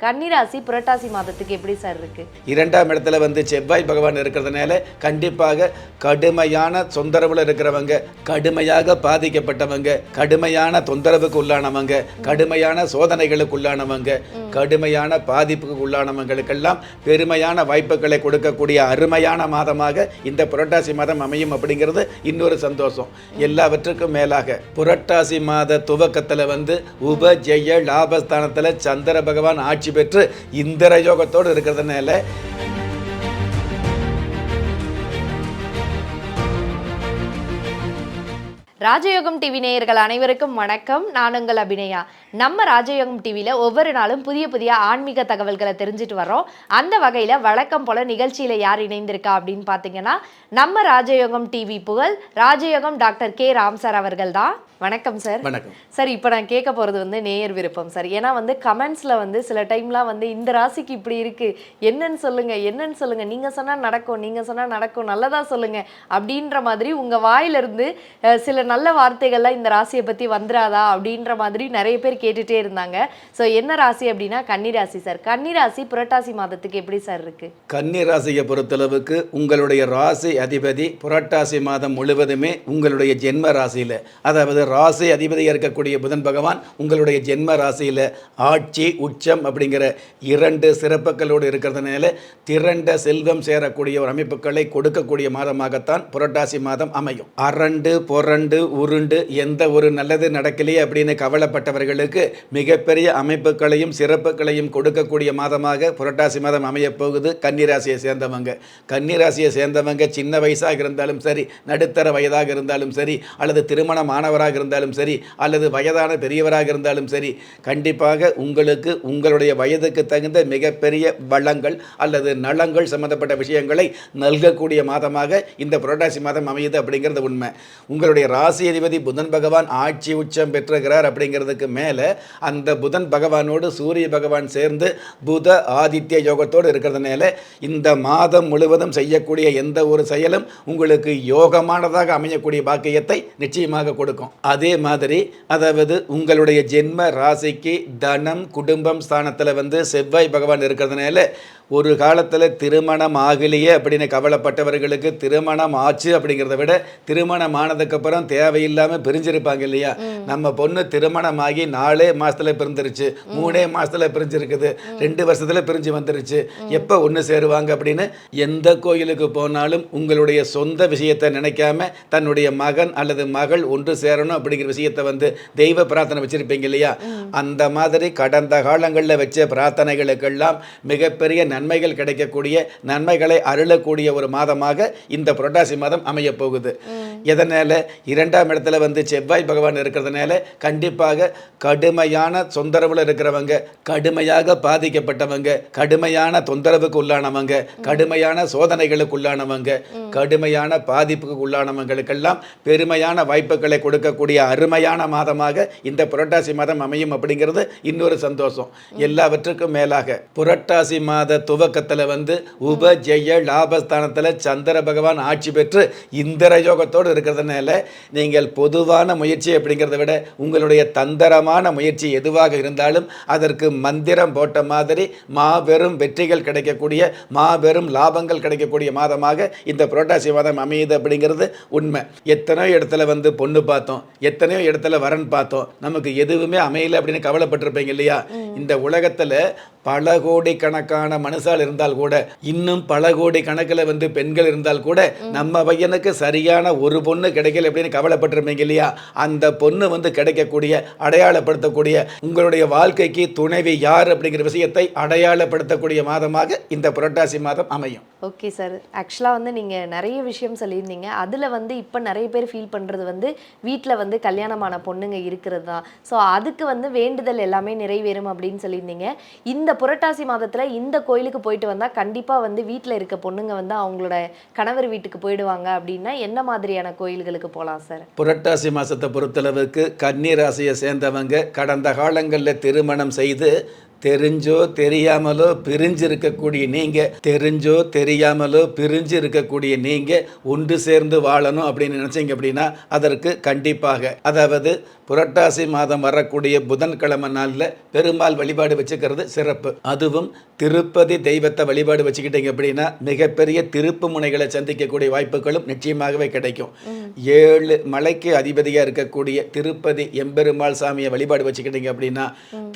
கன்னிராசி புரட்டாசி மாதத்துக்கு எப்படி சார் இருக்கு? இரண்டாம் இடத்துல வந்து செவ்வாய் பகவான் இருக்கிறதுனால கண்டிப்பாக கடுமையான தொந்தரவுல இருக்கிறவங்க கடுமையாக பாதிக்கப்பட்டவங்க கடுமையான தொந்தரவுக்கு உள்ளானவங்க கடுமையான சோதனைகளுக்கு உள்ளானவங்க கடுமையான பாதிப்புக்கு உள்ளானவங்களுக்கெல்லாம் பெருமையான வாய்ப்புகளை கொடுக்கக்கூடிய அருமையான மாதமாக இந்த புரட்டாசி மாதம் அமையும் அப்படிங்கிறது இன்னொரு சந்தோஷம். எல்லாவற்றுக்கும் மேலாக புரட்டாசி மாத துவக்கத்துல வந்து உப ஜெய லாபஸ்தானத்துல சந்திர பகவான் ஆட்சி பெற்று இந்திர யோகத்தோடு இருக்கிறதுனால ராஜயோகம் டிவி நேயர்கள் அனைவருக்கும் வணக்கம். நான் உங்கள் அபிநயா. நம்ம ராஜயோகம் டிவியில் ஒவ்வொரு நாளும் புதிய புதிய ஆன்மீக தகவல்களை தெரிஞ்சுட்டு வரோம் அந்த வகையில் வழக்கம் போல நிகழ்ச்சியில் யார் இணைந்திருக்கா அப்படின்னு பார்த்தீங்கன்னா நம்ம ராஜயோகம் டிவி புகழ் ராஜயோகம் டாக்டர் கே. ராம் சார் அவர்கள் தான். வணக்கம் சார். வணக்கம். சார் இப்போ நான் கேட்க போகிறது வந்து நேயர் விருப்பம் சார். ஏன்னா வந்து கமெண்ட்ஸில் வந்து சில டைம்லாம் வந்து இந்த ராசிக்கு இப்படி இருக்குது என்னன்னு சொல்லுங்கள் என்னன்னு சொல்லுங்கள் நீங்கள் சொன்னால் நடக்கும் நீங்கள் சொன்னால் நடக்கும். நல்லதாக சொல்லுங்கள் அப்படின்ற மாதிரி உங்கள் வாயிலிருந்து சில நல்ல வார்த்தைகள்லாம் இந்த ராசியை பற்றி வந்துடாதா அப்படின்ற மாதிரி நிறைய பேர் கேட்டுகிட்டே இருந்தாங்க. ஸோ என்ன ராசி அப்படின்னா கன்னிராசி சார் கன்னிராசி புரட்டாசி மாதத்துக்கு எப்படி சார் இருக்குது கன்னிராசியை பொறுத்தளவுக்கு உங்களுடைய ராசி அதிபதி புரட்டாசி மாதம் முழுவதுமே உங்களுடைய ஜென்ம ராசியில். அதாவது ராசி அதிபதியாக இருக்கக்கூடிய புதன் பகவான் உங்களுடைய ஜென்ம ராசியில். ஆட்சி உச்சம் அப்படிங்கிற இரண்டு சிறப்புகளோடு இருக்கிறதுனால திரண்ட செல்வம் சேரக்கூடிய ஒரு அமைப்புகளை கொடுக்கக்கூடிய மாதமாகத்தான் புரட்டாசி மாதம் அமையும். அரண்டு புரண்டு உருண்டு எந்த ஒரு நல்லது நடக்கலையே அப்படின்னு கவலைப்பட்டவர்களுக்கு மிகப்பெரிய அமைப்புகளையும் சிறப்புகளையும் கொடுக்கக்கூடிய மாதமாக புரட்டாசி மாதம் அமையப் போகுது. கன்னிராசியை சேர்ந்தவங்க. கன்னிராசியை சேர்ந்தவங்க சின்ன வயசாக இருந்தாலும் சரி நடுத்தர வயதாக இருந்தாலும் சரி அல்லது திருமணமானவராக இருந்தாலும் சரி அல்லது வயதான பெரியவராக இருந்தாலும் சரி கண்டிப்பாக உங்களுக்கு உங்களுடைய வயதுக்கு தகுந்த மிகப்பெரிய வளங்கள் அல்லது நலங்கள் சம்பந்தப்பட்ட விஷயங்களை நல்கக்கூடிய மாதமாக இந்த புரட்டாசி மாதம் அமையுது அப்படிங்கிறது உண்மை. உங்களுடைய ராசி அதிபதி புதன் பகவான் ஆட்சி உச்சம் பெற்றுகிறார் அப்படிங்கிறதுக்கு மேலே அந்த புதன் பகவானோடு சூரிய பகவான் சேர்ந்து புத ஆதித்ய யோகத்தோடு இருக்கிறதுனால இந்த மாதம் முழுவதும் செய்யக்கூடிய எந்த ஒரு செயலும் உங்களுக்கு யோகமானதாக அமையக்கூடிய பாக்கியத்தை நிச்சயமாக கொடுக்கும். அதே மாதிரி அதாவது உங்களுடைய ஜென்ம ராசிக்கு தனம் குடும்பம் ஸ்தானத்தில் வந்து செவ்வாய் பகவான் இருக்கிறதுனால ஒரு காலத்தில் திருமணம் ஆகலையே அப்படின்னு கவலைப்பட்டவர்களுக்கு திருமணம் ஆச்சு அப்படிங்கிறத விட திருமணம் ஆனதுக்கப்புறம் தேவையில்லாமல் பிரிஞ்சிருப்பாங்க இல்லையா? நம்ம பொண்ணு திருமணம் ஆகி நாலே மாசத்துல பிரிந்துருச்சு மூணே மாசத்துல பிரிஞ்சிருக்குது ரெண்டு வருஷத்துல பிரிஞ்சு வந்துருச்சு. எப்போ ஒன்று சேருவாங்க அப்படின்னு எந்த கோயிலுக்கு போனாலும் உங்களுடைய சொந்த விஷயத்தை நினைக்காம தன்னுடைய மகன் அல்லது மகள் ஒன்று சேரணும் அப்படிங்கிற விஷயத்தை வந்து தெய்வ பிரார்த்தனை வச்சிருப்பீங்க இல்லையா? அந்த மாதிரி கடந்த காலங்களில் வச்ச பிரார்த்தனைகளுக்கெல்லாம் மிகப்பெரிய நன்மைகள் கிடைக்கக்கூடிய நன்மைகளை அருளக்கூடிய ஒரு மாதமாக இந்த புரட்டாசி மாதம் அமைய போகுது. எதனால? இரண்டாம் இடத்துல வந்து செவ்வாய் பகவான் இருக்கிறதுனால கண்டிப்பாக கடுமையான தொந்தரவுல இருக்கிறவங்க கடுமையாக பாதிக்கப்பட்டவங்க கடுமையான தொந்தரவுக்கு உள்ளானவங்க கடுமையான சோதனைகளுக்கு உள்ளானவங்க கடுமையான பாதிப்புக்கு உள்ளானவங்களுக்கெல்லாம் பெருமையான வாய்ப்புகளை கொடுக்கக்கூடிய அருமையான மாதமாக இந்த புரட்டாசி மாதம் அமையும் அப்படிங்கிறது இன்னொரு சந்தோஷம். எல்லாவற்றுக்கும் மேலாக புரட்டாசி மாத துவக்கத்தில் வந்து உப ஜெய லாபஸ்தானத்தில் சந்திர பகவான் ஆட்சி பெற்று இந்திர யோகத்தோடு இருக்கிறதுனால நீங்கள் பொதுவான முயற்சி அப்படிங்கிறத விட உங்களுடைய தந்திரமான முயற்சி எதுவாக இருந்தாலும் அதற்கு மந்திரம் போட்ட மாதிரி மாபெரும் வெற்றிகள் கிடைக்கக்கூடிய மாபெரும் லாபங்கள் கிடைக்கக்கூடிய மாதமாக இந்த புரட்டாசி மாதம் அமையுது அப்படிங்கிறது உண்மை. எத்தனையோ இடத்துல வந்து பொண்ணு பார்த்தோம் எத்தனையோ இடத்துல வரன் பார்த்தோம். நமக்கு எதுவுமே அமையல அப்படின்னு கவலைப்பட்டிருப்பீங்க இல்லையா? இந்த உலகத்துல பல கோடி கணக்கான மனுஷால் இருந்தால் கூட இன்னும் பல கோடி கணக்கில் வந்து பெண்கள் இருந்தால் கூட நம்ம பையனுக்கு சரியான ஒரு பொண்ணு கிடைக்கல அப்படின்னு கவலைப்பட்டிருப்பீங்க இல்லையா? அந்த பொண்ணு வந்து கிடைக்கக்கூடிய அடையாளப்படுத்தக்கூடிய உங்களுடைய வாழ்க்கைக்கு துணைவி யார் அப்படிங்கிற விஷயத்தை அடையாளப்படுத்தக்கூடிய மாதமாக இந்த புரட்டாசி மாதம் அமையும். Okay sir. ஆக்சுவலாக வந்து நீங்கள் நிறைய விஷயம் சொல்லியிருந்தீங்க. அதில் வந்து இப்போ நிறைய பேர் ஃபீல் பண்ணுறது வந்து வீட்டில் வந்து கல்யாணமான பொண்ணுங்க இருக்கிறது தான். ஸோ அதுக்கு வந்து வேண்டுதல் எல்லாமே நிறைவேறும் அப்படின்னு சொல்லியிருந்தீங்க. இந்த புரட்டாசி மாதத்தில் இந்த கோயிலுக்கு போயிட்டு வந்தால் கண்டிப்பாக வந்து வீட்டில் இருக்க பொண்ணுங்க வந்து அவங்களோட கணவர் வீட்டுக்கு போயிடுவாங்க அப்படின்னா என்ன மாதிரியான கோயில்களுக்கு போகலாம் சார்? புரட்டாசி மாதத்தை பொறுத்தளவுக்கு கன்னி ராசியை சேர்ந்தவங்க கடந்த காலங்களில் திருமணம் செய்து தெரிஞ்சோ தெரியாமலோ பிரிஞ்சு இருக்கக்கூடிய நீங்கள் தெரிஞ்சோ தெரியாமலோ பிரிஞ்சு இருக்கக்கூடிய நீங்கள் ஒன்று சேர்ந்து வாழணும் அப்படின்னு நினச்சிங்க அப்படின்னா அதற்கு கண்டிப்பாக. அதாவது புரட்டாசி மாதம் வரக்கூடிய புதன்கிழமை நாளில் பெருமாள் வழிபாடு வச்சுக்கிறது சிறப்பு. அதுவும் திருப்பதி தெய்வத்தை வழிபாடு வச்சுக்கிட்டீங்க அப்படின்னா மிகப்பெரிய திருப்பு முனைகளை சந்திக்கக்கூடிய வாய்ப்புகளும் நிச்சயமாகவே கிடைக்கும். ஏழு மலைக்கு அதிபதியாக இருக்கக்கூடிய திருப்பதி எம்பெருமாள் சாமியை வழிபாடு வச்சுக்கிட்டீங்க அப்படின்னா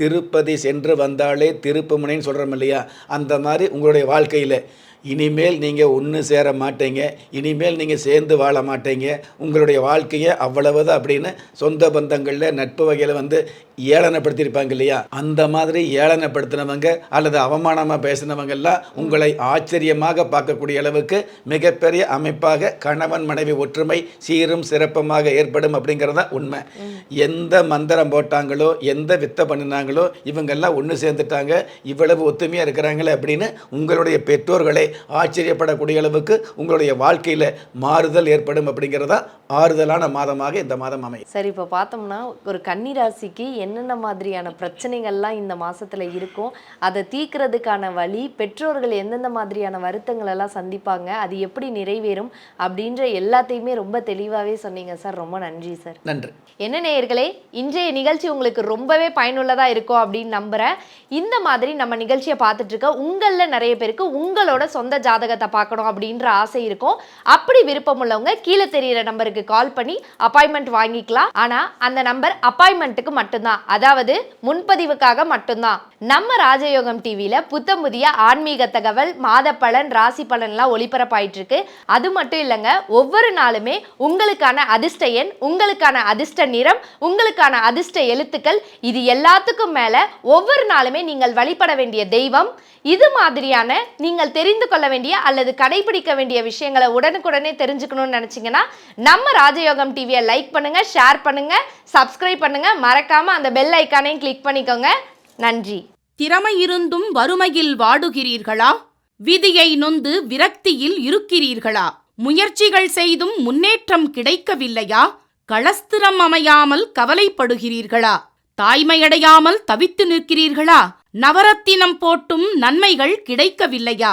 திருப்பதி சென்று வந்தாலே திருப்புமுனைன்னு சொல்கிறோம் இல்லையா? அந்த மாதிரி உங்களுடைய வாழ்க்கையில். இனிமேல் நீங்கள் ஒன்று சேர மாட்டீங்க. இனிமேல் நீங்கள் சேர்ந்து வாழ மாட்டீங்க. உங்களுடைய வாழ்க்கையை அவ்வளவுதான் அப்படின்னு சொந்த பந்தங்களில் நட்பு வகையில் வந்து ஏளனப்படுத்தியிருப்பாங்க இல்லையா? அந்த மாதிரி ஏளனப்படுத்தினவங்க அல்லது அவமானமாக பேசினவங்கெல்லாம் உங்களை ஆச்சரியமாக பார்க்கக்கூடிய அளவுக்கு மிகப்பெரிய அமைப்பாக கணவன் மனைவி ஒற்றுமை சீரும் சிறப்புமாக ஏற்படும் அப்படிங்கிறது தான் உண்மை. எந்த மந்திரம் போட்டாங்களோ எந்த வித்தை பண்ணினாங்களோ இவங்கெல்லாம் ஒன்று சேர்ந்துட்டாங்க. இவ்வளவு ஒத்துமையாக இருக்கிறாங்களே அப்படின்னு உங்களுடைய பெற்றோர்களை ஆச்சரியப்படக்கூடிய அளவுக்கு உங்களுடைய வாழ்க்கையில் மாறுதல் ஏற்படும் அப்படிங்கிறதா ஆறுதலான மாதமாக இந்த மாதம் அமையும். சரி இப்போ பார்த்தோம்னா ஒரு கன்னி ராசிக்கு என்னென்ன மாதிரியான பிரச்சனைகள்லாம் இந்த மாசத்துல இருக்கும் அதை தீர்க்கறதுக்கான வழி பெற்றோர்கள் எந்தெந்த மாதிரியான வருத்தங்கள் எல்லாம் சந்திப்பாங்க அது எப்படி நிறைவேறும் அப்படின்ற எல்லாத்தையுமே ரொம்ப தெளிவாகவே சொன்னீங்க சார். ரொம்ப நன்றி சார். நன்றி. என்ன நேயர்களே இன்றைய நிகழ்ச்சி உங்களுக்கு ரொம்பவே பயனுள்ளதா இருக்கும் அப்படின்னு நம்புறேன். இந்த மாதிரி நம்ம நிகழ்ச்சியை பார்த்துட்டு இருக்க உங்களில் நிறைய பேருக்கு உங்களோட சொந்த ஜாதகத்தை பார்க்கணும் அப்படின்ற ஆசை இருக்கும். அப்படி விருப்பம் உள்ளவங்க கீழே தெரியிற நம்பருக்கு கால் பண்ணி அப்பாயின்மெண்ட் வாங்கிக்கலாம். ஆனா அந்த நம்பர் அப்பாயின்மெண்ட்டுக்கு மட்டும்தான். அதாவது முன்பதிவுக்காக மட்டும்தான். நம்ம ராஜயோகம் டிவியில புத்தம் புதிய ஆன்மீக தகவல் மாத பலன் ராசி பலன்லாம் ஒளிபரப்பாயிட்டு இருக்கு அது மட்டும் இல்லைங்க ஒவ்வொரு நாளுமே உங்களுக்கான அதிர்ஷ்ட எண் உங்களுக்கான அதிர்ஷ்ட நிறம் உங்களுக்கான அதிர்ஷ்ட எழுத்துக்கள் இது எல்லாத்துக்கும் மேல ஒவ்வொரு நாளுமே நீங்கள் வழிபட வேண்டிய தெய்வம். இது மாதிரியான நீங்கள் தெரிந்து கொள்ள வேண்டிய அல்லது கடைபிடிக்க வேண்டிய விஷயங்களை உடனுக்குடனே தெரிஞ்சுக்கணும்னு நினைச்சீங்கன்னா நம்ம ராஜயோகம் டிவியை லைக் பண்ணுங்க ஷேர் பண்ணுங்க சப்ஸ்கிரைப் பண்ணுங்க. மறக்காம அந்த பெல் ஐக்கானையும் கிளிக் பண்ணிக்கோங்க. நன்றி. திறமை இருந்தும் வறுமையில் வாடுகிறீர்களா? விதியை நொந்து விரக்தியில் இருக்கிறீர்களா? முயற்சிகள் செய்தும் முன்னேற்றம் கிடைக்கவில்லையா? களஸ்திரம் அமையாமல் கவலைப்படுகிறீர்களா? தாய்மையடையாமல் தவித்து நிற்கிறீர்களா? நவரத்தினம் போட்டும் நன்மைகள் கிடைக்கவில்லையா?